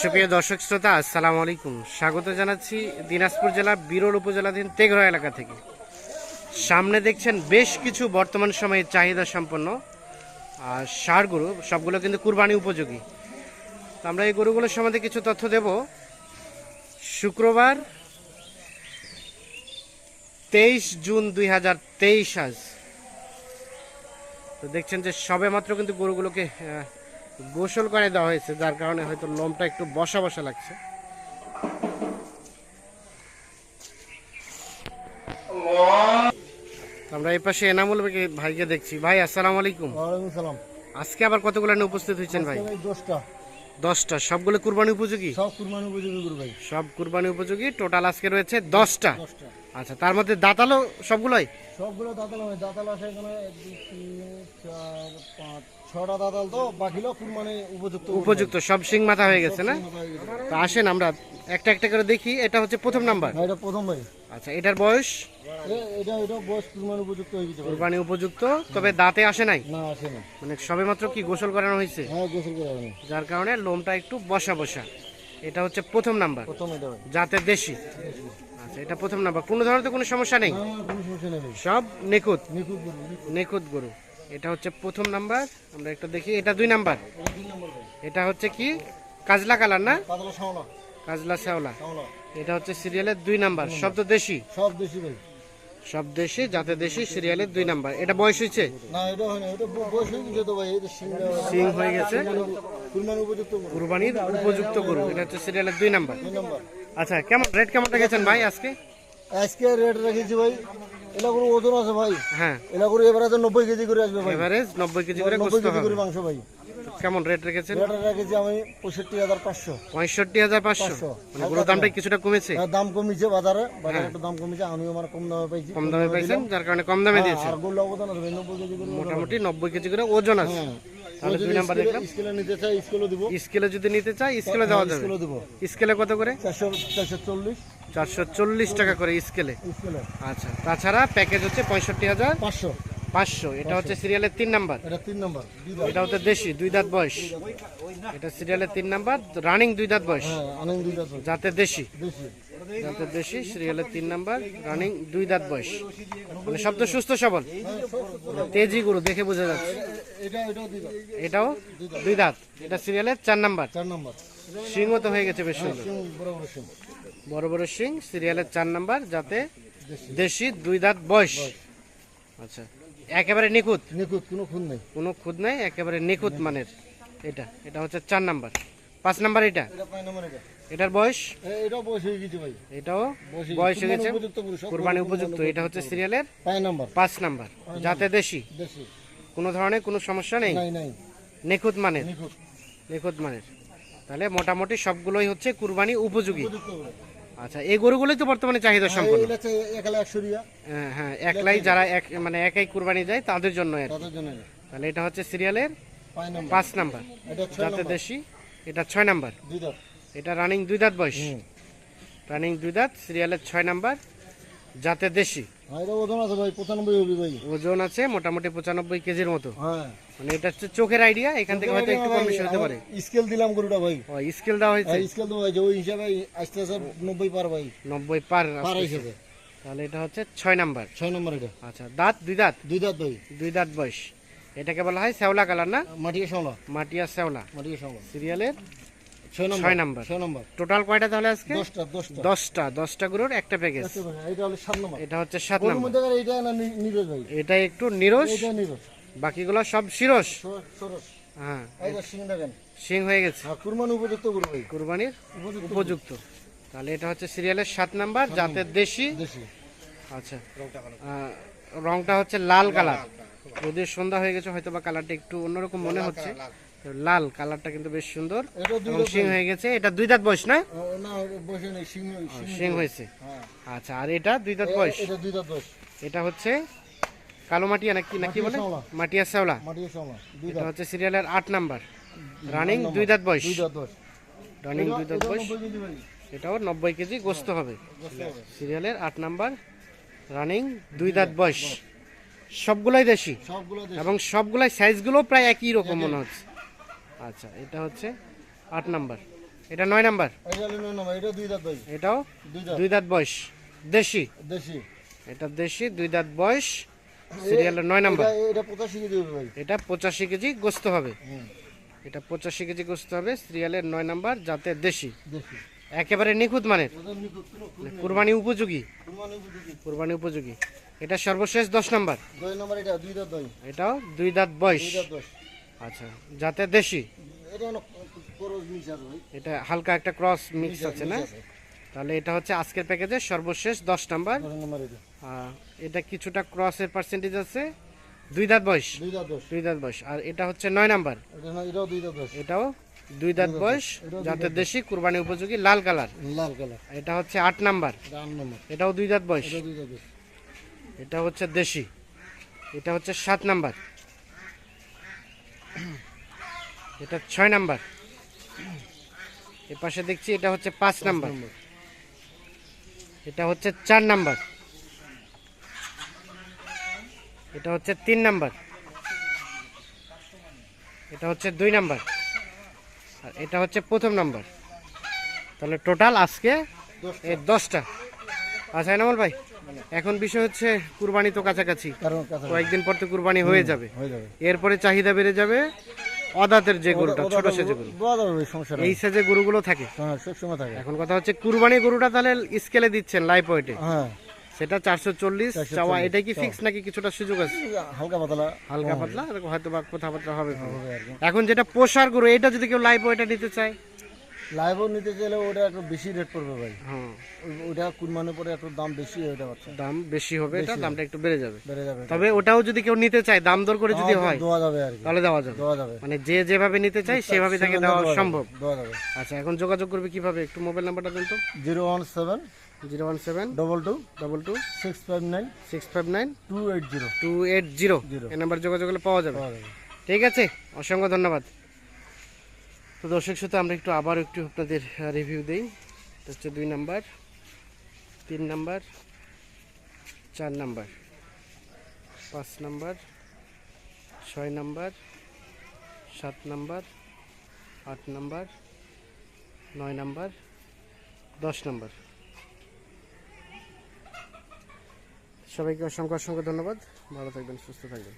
সুপ্রিয় দর্শক শ্রোতা, আসসালামু আলাইকুম। স্বাগত জানাচ্ছি দিনাজপুর জেলা বিরল উপজেলাধীন তেঘরা এলাকা থেকে। সামনে দেখছেন বেশ কিছু বর্তমান সময়ে চাহিদা সম্পন্ন, আর সার গরু, সবগুলো কিন্তু কুরবানি উপযোগী। তো আমরা এই গরুগুলোর সম্বন্ধে কিছু তথ্য দেব। শুক্রবার তেইশ জুন দুই হাজার তেইশ আজ। তো দেখছেন যে সবে মাত্র কিন্তু গরুগুলোকে গোসল করে দেওয়া হয়েছে যার কারণে হয়তো লোমটা একটু বসা বসা লাগছে। আমরা এই পাশে এনামুল ভাইকে- দেখছি। ভাই আসসালামু আলাইকুম। সালাম। আজকে আবার কতগুলো নিয়ে উপস্থিত হয়েছেন ভাই? দশটা। দশটা। সবগুলো কুরবানি উপযোগী? সব কুরবানি উপযোগী ভাই। সব কুরবানি উপযোগী। টোটাল আজকে রয়েছে দশটা। আচ্ছা তার মধ্যে দাঁতালো সবগুলোই? সবগুলো দাঁতাল দাঁতাল আছে এখানে এক দুই তিন চার পাঁচ ছটা দাঁতাল তো বাকিলো কুরবানি উপযুক্ত উপযুক্ত সব সিং মাথা হয়ে গেছে না। হয়ে। তো আসেন আমরা একটা একটা করে দেখি এটা হচ্ছে প্রথম নাম্বার। এটা প্রথম ভাই। আচ্ছা এটার বয়স? এটা এটা বয়স কুরবানি উপযুক্ত হয়ে গেছে কুরবানি উপযুক্ত তবে দাঁতে আসে নাই? না আসে না মানে কি গোসল করানো হয়েছে? হ্যাঁ গোসল করে যার কারণে লোমটা একটু বসা বসা। এটা হচ্ছে প্রথম নাম্বার। প্রথম এটা ভাই। যাতে দেশি। আচ্ছা এটা প্রথম নাম্বার। কোনো ধরনের তো কোনো সমস্যা নেই সব নিখুঁত? নিখুঁত গরু নিখুঁত। নিখুঁত গরু। এটা হচ্ছে প্রথম নাম্বার। আমরা একটা দেখি এটা দুই নাম্বার। এটা হচ্ছে কি? কাজলা কালার না? কাজলা শ্যাওলা। এটা হচ্ছে সিরিয়ালের দুই নাম্বার। সব তো দেশি? সব দেশি ভাই সব দেশি যাতে দেশি সিরিয়ালের দুই নাম্বার। এটা বয়স হয়েছে? হয় হয়ে সিং হয়ে গেছে। কুরবানির উপযুক্ত গরু। এটা হচ্ছে সিরিয়ালের দুই নাম্বার। আচ্ছা কেমন রেট কেমন রেখেছেন ভাই আজকে? আজকে রেট রেখেছি ভাই এলা ওজন আছে ভাই। হ্যাঁ। এলা করে এবার আছে কেজি করে আসবে ভাই। এভারেজ নব্বই কেজি করে গোশত হবে। করে মাংস ভাই। কেমন রেট রেখেছেন? রেট রেখেছি আমি পঁয়ষট্টি হাজার পাঁচশো। পঁয়ষট্টি হাজার পাঁচশো? পাঁচশো। মানে গরুর দামটা কিছুটা কমেছে? দাম কমেছে বাজারে। বাজারে একটু দাম কমেছে আমিও আমার কম দামে পাইছি। কম দামে পাইছেন যার কারণে কম দামে দিয়েছে আর ওজন আছে ভাই নব্বই কেজি করে মোটামুটি নব্বই কেজি করে ওজন আছে। হ্যাঁ। তাহলে দুই নাম্বার দেখলাম। স্কেলে নিতে চাই স্কেলও দিব। স্কেলে যদি নিতে চাই স্কেলে দেওয়া যাবে। স্কেলও দিব। স্কেলে কত করে? চারশো চারশো চল্লিশ। চারশো চল্লিশ টাকা করে স্কেলে। স্কেলে। আচ্ছা তাছাড়া প্যাকেজ হচ্ছে পঁয়ষট্টি হাজার পাঁচশো। পাঁচশো। এটা হচ্ছে সিরিয়ালের তিন নাম্বার। এটা তিন নম্বর দিদা এটা হচ্ছে দেশি দুই দাঁত বয়স। এটা সিরিয়ালের তিন নাম্বার রানিং দুই দাঁত বয়স। হ্যাঁ আনন্দ দিদা তো যাতে দেশি। বেশি যাতে দেশি সিরিয়ালের তিন নাম্বার রানিং দুই দাঁত বয়স। মানে সব তো সুস্থ সবল। তেজি গরু দেখে বোঝা যাচ্ছে। এটাও দুই দাঁত এটা সিরিয়ালের চার নাম্বার। চার নম্বর। সিংও তো হয়ে গেছে বেশ সুন্দর। বড় বড় সিং। সিরিয়ালের চার নাম্বার যাতে দেশি। দুই দাঁত বয়স। আচ্ছা একেবারে নিখুঁত। নিখুঁত কোনো খুন নেই। কোনো খুদ নাই একেবারে নিখুঁত মানের। এটা এটা হচ্ছে চার নাম্বার। পাঁচ নাম্বার এটা? এটার বয়স? এটাও বয়স হয়ে গেছে ভাই। এটাও বয়স বয়স হয়ে গেছে। উপযুক্ত কোরবানি উপযুক্ত। এটা হচ্ছে সিরিয়ালের পাঁচ নাম্বার। যাতে দেশি। কোনো ধরনের কোনো সমস্যা নেই? নিখুঁত মানের? নিখুঁত। মানের। তাহলে মোটামুটি সবগুলোই হচ্ছে কুরবানি উপযোগী। আচ্ছা এই গরুগুলোই তো বর্তমানে চাহিদা সম্পন্ন। একশো রিয়া হ্যাঁ, হ্যাঁ একলাই যারা এক মানে একাই কুরবানি যায় তাদের জন্য। তাহলে এটা হচ্ছে সিরিয়ালের পাঁচ নাম্বার। যাতে দেশি এটা ছয় নাম্বার। দুই দাঁত। এটা রানিং দুই দাঁত বয়স। রানিং দুই দাঁত সিরিয়ালের ছয় নাম্বার যাতে দেশি। ওজন আছে মোটামুটি পঁচানব্বই কেজির মতো। হ্যাঁ। মানে এটা হচ্ছে চোখের আইডিয়া এখান থেকে হয়তো একটু কম বেশি হতে পারে। স্কেল দিলাম গরুটা ভাই। স্কেল দেওয়া হয়েছে? স্কেল দেবো ভাই যে ওই হিসাবে আস্তে আস্তে নব্বই পার ভাই। নব্বই পার পার হিসেবে তাহলে এটা হচ্ছে ছয় নাম্বার। ছয় নম্বর এটা। আচ্ছা দাঁত দুই দাঁত? দুই দাঁত ভাই। দুই দাঁত বয়স। এটাকে বলা হয় শ্যাওলা কালার না? মাটিয়া সামলা মাটিয়া শ্যাওলা। মাটিয়া সামলা সিরিয়ালের ছয় নম্বর। ছয় নাম্বার। নম্বর। টোটাল কয়টা তাহলে আজকে? দশটা দশটা। দশটা। দশটা গরুর একটা প্যাকেজ। এটা হলো সাত নম্বর। এটা হচ্ছে সাত নাম্বার। নিরোজ ভাই? এটা একটু নিরোজ বাকিগুলো সব শিরস। হ্যাঁ। সিং হয়ে গেছে। হ্যাঁ কুরবানি উপযুক্ত কুরবানির উপযুক্ত। তাহলে এটা হচ্ছে সিরিয়ালের সাত নাম্বার যাতে দেশি। দেশি। আচ্ছা। রংটা হচ্ছে লাল কালার। রোদের সন্ধ্যা হয়ে গেছে হয়তো বা কালারটা একটু অন্যরকম মনে হচ্ছে। লাল কালারটা কিন্তু বেশ সুন্দর। সিং হয়ে গেছে। এটা দুই দাঁত বয়স না? সিং হয়েছে। হ্যাঁ। আচ্ছা আর এটা দুই দাঁত বয়স? এটা হচ্ছে কালো মাটিয়া নাকি নাকি বলে? মাটিয়া শ্যাওলা। এটা হচ্ছে সিরিয়ালের আট নাম্বার। রানিং দুই দাঁত বয়স। রানিং দুই দাঁত বয়স। এটাও নব্বই কেজি গোস্ত হবে। সিরিয়ালের আট নাম্বার। রানিং দুই দাঁত বয়স। সবগুলাই দেশি? এবং সবগুলাই সাইজগুলো প্রায় একই রকম মনে হচ্ছে। আচ্ছা এটা হচ্ছে আট নাম্বার। এটা নয় নাম্বার? এটাও দুই দাঁত বয়স। দেশি? দেশি। এটা দেশি দুই দাঁত বয়স। সিরিয়ালের নয় নাম্বার। এটা পঁচাশি কেজি হবে ভাই। এটা পঁচাশি কেজি গোস্ত হবে। এটা পঁচাশি কেজি গোস্ত হবে সিরিয়ালের নয় নাম্বার যাতে দেশি। দেশি। একেবারে নিখুঁত মানের। কুরবানি উপযোগী? কুরবানি উপযোগী। এটা সর্বশেষ দশ নাম্বার? এটাও দুই দাঁত বয়স? আচ্ছা যাতে দেশি? এটা হালকা একটা ক্রস মিক্স আছে না? তাহলে এটা হচ্ছে আজকের প্যাকেজে সর্বশেষ দশ নাম্বার। এটা। কিছুটা ক্রসের পার্সেন্টেজ আছে। দুই দাঁত বয়স? দুই দাঁত বয়স। আর এটা হচ্ছে নয় নাম্বার? এটা এটাও দুই দাঁত বয়স যাতে দেশি কুরবানি উপযোগী লাল কালার। লাল কালার। এটা হচ্ছে আট নাম্বার। নম্বর। এটাও দুই দাঁত বয়স। এটা হচ্ছে দেশি। এটা হচ্ছে সাত নাম্বার। এটা ছয় নাম্বার। এ পাশে দেখছি এটা হচ্ছে পাঁচ নাম্বার। এটা হচ্ছে চার নাম্বার। এটা হচ্ছে তিন নাম্বার। এটা হচ্ছে দুই নাম্বার। আর এটা হচ্ছে প্রথম নাম্বার। তাহলে টোটাল আজকে দশটা। আচ্ছা এনামল ভাই এখন বিষয় হচ্ছে কুরবানি তো কাছাকাছি। কয়েকদিন পর তো কুরবানি হয়ে যাবে। এরপরে চাহিদা বেড়ে যাবে অদাতের যে গরুটা ছোট সেজে গরু। এই সেজে গরুগুলো থাকে। হ্যাঁ থাকে। এখন কথা হচ্ছে কুরবানি গরুটা তাহলে স্কেলে দিচ্ছেন লাইফ ওয়েটে হ্যাঁ। সেটা চারশো চল্লিশ 440 চাওয়া এটা কি ফিক্স নাকি কিছুটা সুযোগ আছে? হালকা পাতলা। হালকা পাতলা? হয়তো বা কথাবার্তা হবে এখন যেটা পোষার গরু এটা যদি কেউ লাইফ এটা নিতে চায়? লাইভও নিতে চাইলে ওটা একটু বেশি রেট পড়বে ভাই। হ্যাঁ। ওটা কুরবানির পরে একটু দাম বেশি হয়ে যাবে দাম বেশি হবে এটা দামটা একটু বেড়ে যাবে। বেড়ে যাবে। তবে ওটাও যদি কেউ নিতে চায় দাম দর করে যদি হয় দেওয়া যাবে আর কি। তাহলে দেওয়া যাবে। দেওয়া যাবে। মানে যে যেভাবে নিতে চায় সেভাবে তাকে দেওয়া সম্ভব। দেওয়া যাবে। আচ্ছা এখন যোগাযোগ করবে কীভাবে? একটু মোবাইল নাম্বারটা দেন তো। Zero one seven zero one seven double two double two six five nine six five nine two eight zero two eight zero. এই নাম্বার যোগাযোগ করলে পাওয়া যাবে। ঠিক আছে অসংখ্য ধন্যবাদ। তো দর্শক সাথে আমরা একটু আবার একটু আপনাদের রিভিউ দিই। এটা হচ্ছে দুই নাম্বার, তিন নাম্বার, চার নাম্বার, পাঁচ নাম্বার, ছয় নাম্বার, সাত নাম্বার, আট নাম্বার, নয় নাম্বার, দশ নাম্বার। সবাইকে অসংখ্য অসংখ্য ধন্যবাদ। ভালো থাকবেন, সুস্থ থাকবেন।